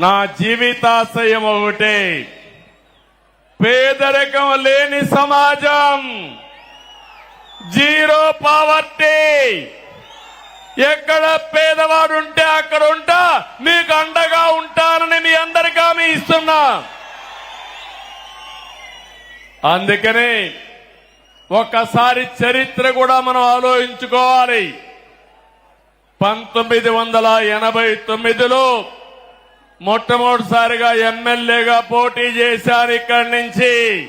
నా జీవితాశయం ఒకటే. పేదరికం లేని సమాజం. Zero poverty. ఎక్కడ పేదవాడు ఉంటే అక్కడ ఉంటా మీకు అండగా ఉంటానని మీ అందరికీ హామీ ఇస్తున్నా. అందుకని ఒక్కసారి చరిత్ర కూడా మనం ఆలోచించుకోవాలి. పంతొమ్మిది వందల ఎనభై తొమ్మిదిలో మొట్టమొదటిసారిగా ఎమ్మెల్యేగా పోటీ చేశారు ఇక్కడి నుంచి.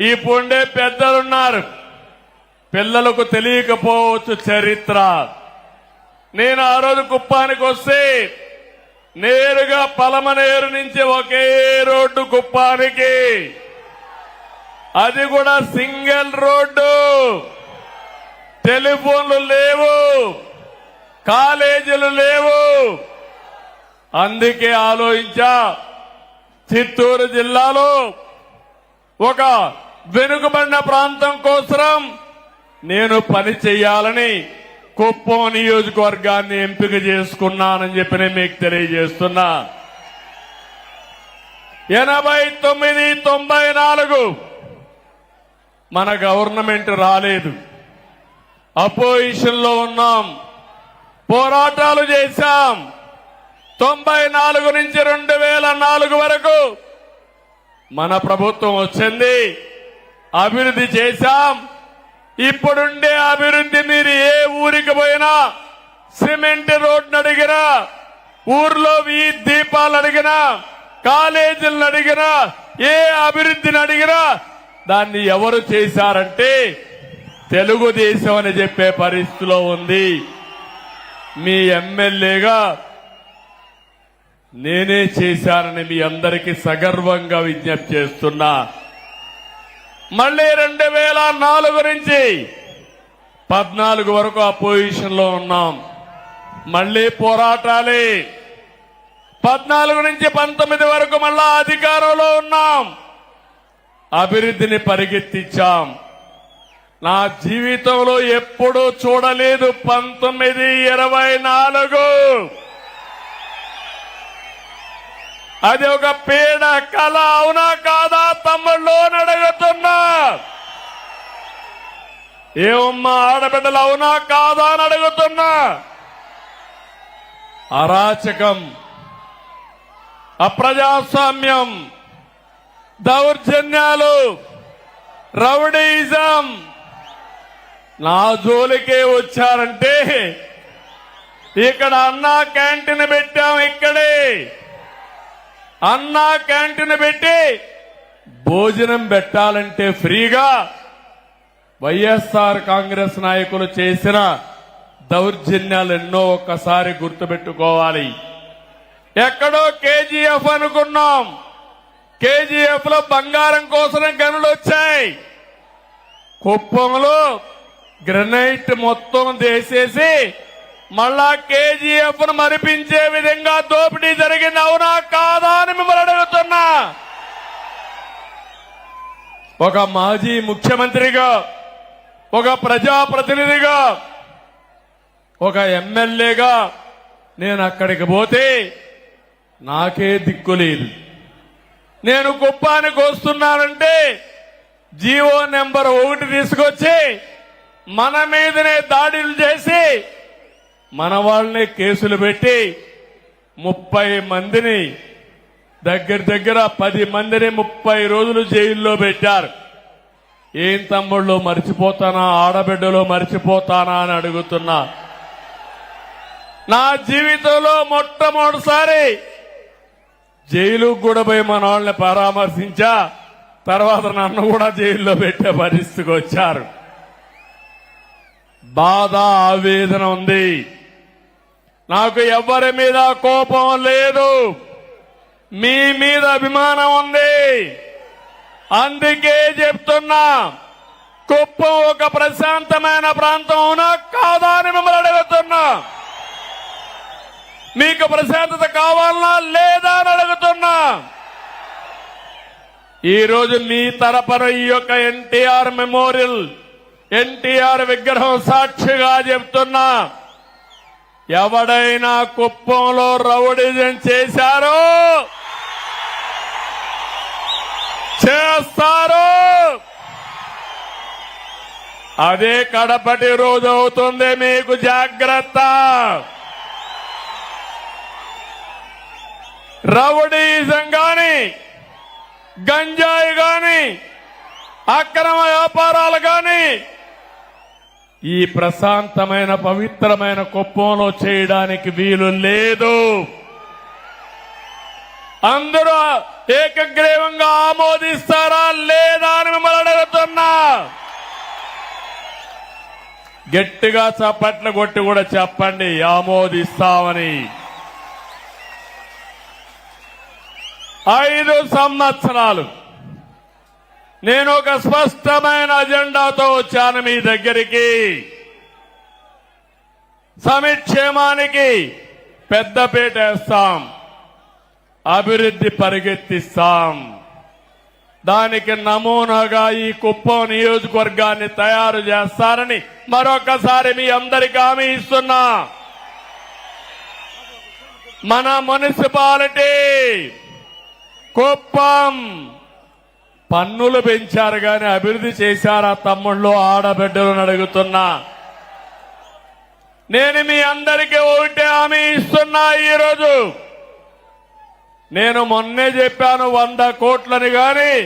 ఇప్పుండే పెద్దలున్నారు. పిల్లలకు తెలియకపోవచ్చు చరిత్ర. నేను ఆ రోజు కుప్పానికి వస్తే నేరుగా పలమనేరు నుంచి ఒకే రోడ్డు కుప్పానికి. అది కూడా సింగిల్ రోడ్డు. టెలిఫోన్లు లేవు. కాలేజీలు లేవు. అందుకే ఆలోచించా చిత్తూరు జిల్లాలో ఒక వెనుకబడిన ప్రాంతం కోసం నేను పని చేయాలని కుప్పం నియోజకవర్గాన్ని ఎంపిక చేసుకున్నానని చెప్పి నేను మీకు తెలియజేస్తున్నా. ఎనభై తొమ్మిది తొంభై నాలుగు మన గవర్నమెంట్ రాలేదు. అపోజిషన్లో ఉన్నాం పోరాటాలు చేశాం. తొంభై నాలుగు నుంచి రెండు వేల నాలుగు వరకు మన ప్రభుత్వం వచ్చింది. అభివృద్ధి చేశాం. ఇప్పుడుండే అభివృద్ధి మీరు ఏ ఊరికి పోయినా సిమెంట్ రోడ్ను అడిగినా ఊర్లో ఈ దీపాలు అడిగినా కాలేజీలను అడిగినా ఏ అభివృద్ధిని అడిగినా దాన్ని ఎవరు చేశారంటే తెలుగుదేశం అని చెప్పే పరిస్థితిలో ఉంది. మీ ఎమ్మెల్యేగా నేనే చేశానని మీ అందరికీ సగర్వంగా విజ్ఞప్తి చేస్తున్నా. మళ్ళీ రెండు వేల నాలుగు నుంచి పద్నాలుగు వరకు ఆ పొజిషన్లో ఉన్నాం. మళ్ళీ పోరాటాలే. పద్నాలుగు నుంచి పంతొమ్మిది వరకు మళ్ళా అధికారంలో ఉన్నాం. అభివృద్ధిని పరిగెత్తించాం నా జీవితంలో ఎప్పుడూ చూడలేదు పంతొమ్మిది ఇరవై నాలుగు. అది ఒక పీడ కళ అవునా కాదా తమ్ముళ్ళు అని అడుగుతున్నా. ఏమమ్మా ఆడబిడ్డలు అవునా కాదా అని అడుగుతున్నా. అరాచకం అప్రజాస్వామ్యం దౌర్జన్యాలు రౌడీజం. నా జోలికే వచ్చారంటే ఇక్కడ అన్నా క్యాంటీన్ పెట్టాం ఇక్కడే. అన్నా క్యాంటీన్ పెట్టి భోజనం పెట్టాలంటే ఫ్రీగా వైఎస్ఆర్ కాంగ్రెస్ నాయకులు చేసిన దౌర్జన్యాలు ఎన్నో ఒక్కసారి గుర్తుపెట్టుకోవాలి. ఎక్కడో కేజీఎఫ్ అనుకున్నాం. కేజీఎఫ్లో బంగారం కోసం గనులు వచ్చాయి. కుప్పంలో గ్రనైట్ మొత్తం చేసేసి మళ్ళా కేజీఎఫ్ను మరిపించే విధంగా దోపిడీ జరిగింది. అవునా కాదా అని మిమ్మల్ని అడుగుతున్నా. ఒక మాజీ ముఖ్యమంత్రిగా ఒక ప్రజాప్రతినిధిగా ఒక ఎమ్మెల్యేగా నేను అక్కడికి పోతే నాకే దిక్కు లేదు. నేను కుప్పానికి వస్తున్నానంటే జీవో నెంబర్ ఒకటి తీసుకొచ్చి మన మీదనే దాడులు చేసి మన వాళ్ళనే కేసులు పెట్టి ముప్పై మందిని దగ్గర దగ్గర పది మందిని ముప్పై రోజులు జైల్లో పెట్టారు. ఏం తమ్ముళ్ళు మర్చిపోతానా? ఆడబిడ్డలో మర్చిపోతానా అని అడుగుతున్నా. నా జీవితంలో మొట్టమొదటిసారి జైలుకు కూడా పోయి మన వాళ్ళని పరామర్శించా తర్వాత నన్ను కూడా జైల్లో పెట్టే పరిస్థితికి వచ్చారు. బాధ ఆవేదన ఉంది. నాకు ఎవరి మీద కోపం లేదు. మీ మీద అభిమానం ఉంది. అందుకే చెప్తున్నా కుప్పం ఒక ప్రశాంతమైన ప్రాంతం అవునా కాదా అని మిమ్మల్ని అడుగుతున్నా. మీకు ప్రశాంతత కావాలనా లేదా అని అడుగుతున్నా. ఈరోజు మీ తరపున ఈ యొక్క ఎన్టీఆర్ మెమోరియల్ ఎన్టీఆర్ విగ్రహం సాక్షిగా చెప్తున్నా. ఎవడైనా కుప్పంలో రౌడిజం చేశారో చేస్తారు? అదే కడపటి రోజు అవుతుంది మీకు జాగ్రత్త. రౌడీజం గాని గంజాయి గాని అక్రమ వ్యాపారాలు గాని ఈ ప్రశాంతమైన పవిత్రమైన కుప్పంలో చేయడానికి వీలు లేదు. అందరూ ఏకగ్రీవంగా ఆమోదిస్తారా లేదా అని మిమ్మల్ని అడుగుతున్నా. గట్టిగా చప్పట్లు కొట్టి కూడా చెప్పండి ఆమోదిస్తామని. ఐదు సంవత్సరాలు. నేను ఒక స్పష్టమైన అజెండాతో వచ్చాను మీ దగ్గరికి. సమిక్షేమానికి పెద్దపీట వేస్తాం. అభివృద్ధి పరిగెత్తిస్తాం. దానికి నమూనాగా ఈ కుప్పం నియోజకవర్గాన్ని తయారు చేస్తారని మరొకసారి మీ అందరికి హామీ ఇస్తున్నా. మన మున్సిపాలిటీ కుప్పం పన్నులు పెంచారు కానీ అభివృద్ధి చేశారా తమ్ముళ్ళు? ఆడబిడ్డలను అడుగుతున్నా. నేను మీ అందరికీ ఒకటే హామీ ఇస్తున్నా ఈరోజు. నేను మొన్నే చెప్పాను వంద కోట్లని గాని